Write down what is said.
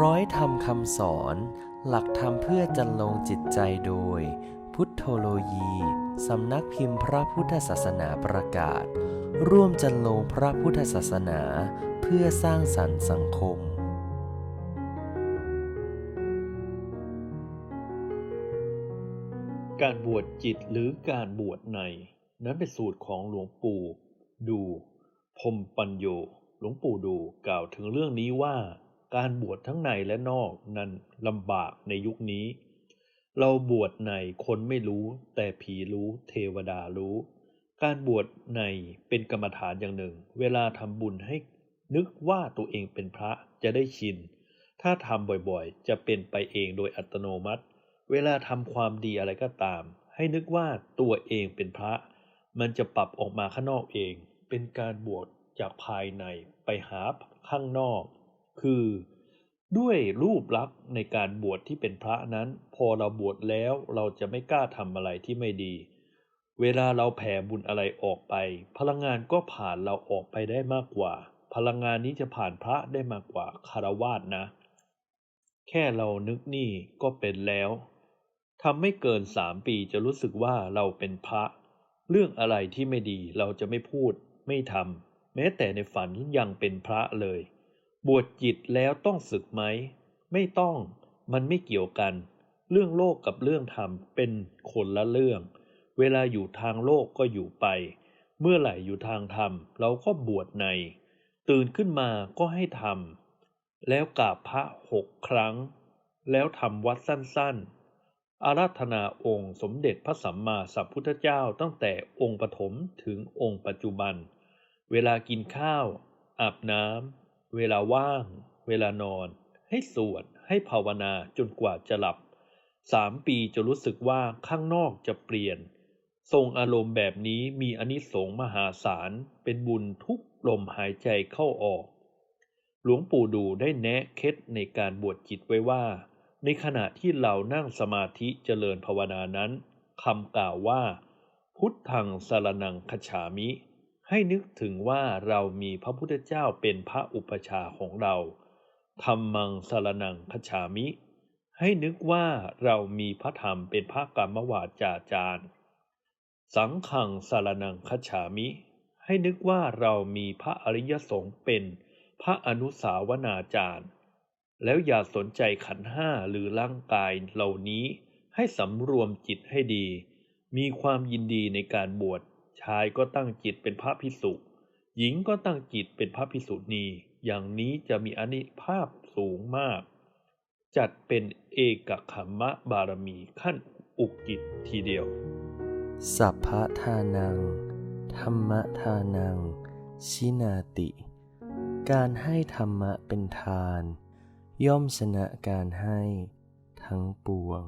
ร้อยธรรมคำสอน หลักธรรมเพื่อจันลงจิตใจโดย พุทธโลยีสำนักพิมพ์พระพุทธศาสนาประกาศ ร่วมจันลงพระพุทธศาสนา เพื่อสร้างสรรค์สังคม การบวชจิตหรือการบวชใน นั้นเป็นสูตรของหลวงปู่ ดูพมปัญโยหลวงปู่ดูกล่าวถึงเรื่องนี้ว่า การบวชทั้งในและนอกนั้นลำบากในยุคนี้ เราบวชในคนไม่รู้ แต่ผีรู้เทวดารู้ การบวชในเป็นกรรมฐานอย่างหนึ่ง เวลาทำบุญให้นึกว่าตัวเองเป็นพระจะได้ชิน ถ้าทำบ่อยๆ จะเป็นไปเองโดยอัตโนมัติ เวลาทำความดีอะไรก็ตาม ให้นึกว่าตัวเองเป็นพระ มันจะปรับออกมาข้างนอกเอง เป็นการบวชจากภายในไปหาข้างนอก คือด้วยรูปลักษณ์ในการบวชที่เป็นพระนั้น พอเราบวชแล้วเราจะไม่กล้าทำอะไรที่ไม่ดี เวลาเราแผ่บุญอะไรออกไป พลังงานก็ผ่านเราออกไปได้มากกว่า พลังงานนี้จะผ่านพระได้มากกว่าคารวาสนะ แค่เรานึกนี่ก็เป็นแล้วทำไม่เกินสามปีจะรู้สึกว่าเราเป็นพระ เรื่องอะไรที่ไม่ดีเราจะไม่พูด ไม่ทำแม้แต่ในฝันยังเป็นพระเลย บวชจิตแล้วต้องศึกไหม ไม่ต้อง มันไม่เกี่ยวกัน เรื่องโลกกับเรื่องธรรมเป็นคนละเรื่อง เวลาอยู่ทางโลกก็อยู่ไป เมื่อไหร่อยู่ทางธรรมเราก็บวชใน ตื่นขึ้นมาก็ให้ทำแล้วกราบพระหกครั้ง แล้วทำวัดสั้นๆ อาราธนาองค์สมเด็จพระสัมมาสัมพุทธเจ้าตั้งแต่องค์ปฐมถึงองค์ปัจจุบัน เวลากินข้าว อาบน้ำ เวลาว่าง เวลานอน ให้สวด ให้ภาวนาจนกว่าจะหลับสามปีจะรู้สึกว่าข้างนอกจะเปลี่ยน ทรงอารมณ์แบบนี้มีอนิสงส์มหาศาล เป็นบุญทุกลมหายใจเข้าออก หลวงปู่ดูได้แนะเคล็ดในการบวชจิตไว้ว่า ในขณะที่เรานั่งสมาธิเจริญภาวนานั้นคำกล่าวว่า พุทธังสารนังคจฉามิ ให้นึกถึงว่าเรามีพระพุทธเจ้าเป็นพระอุปชาของเราธรรมังสารนังคฉามิ ให้นึกว่าเรามีพระธรรมเป็นพระกรรมวาจาจารย์ สังฆังสารนังคฉามิ ให้นึกว่าเรามีพระอริยสงฆ์เป็นพระอนุสาวนาจารย์ แล้วอย่าสนใจขันห้าหรือร่างกายเหล่านี้ให้สำรวมจิตให้ดี มีความยินดีในการบวช ชายก็ตั้งจิตเป็นพระพิสุหญิงก็ตั้งจิตเป็นพระพิสุณีอย่างนี้จะมีอนิภาพสูงมาก จัดเป็นเอกขัมมะบารมีขั้นอุกิจทีเดียว สัพพะทานัง ธรรมทานัง ชินาติ การให้ธรรมะเป็นทาน ย่อมชนะการให้ทั้งปวง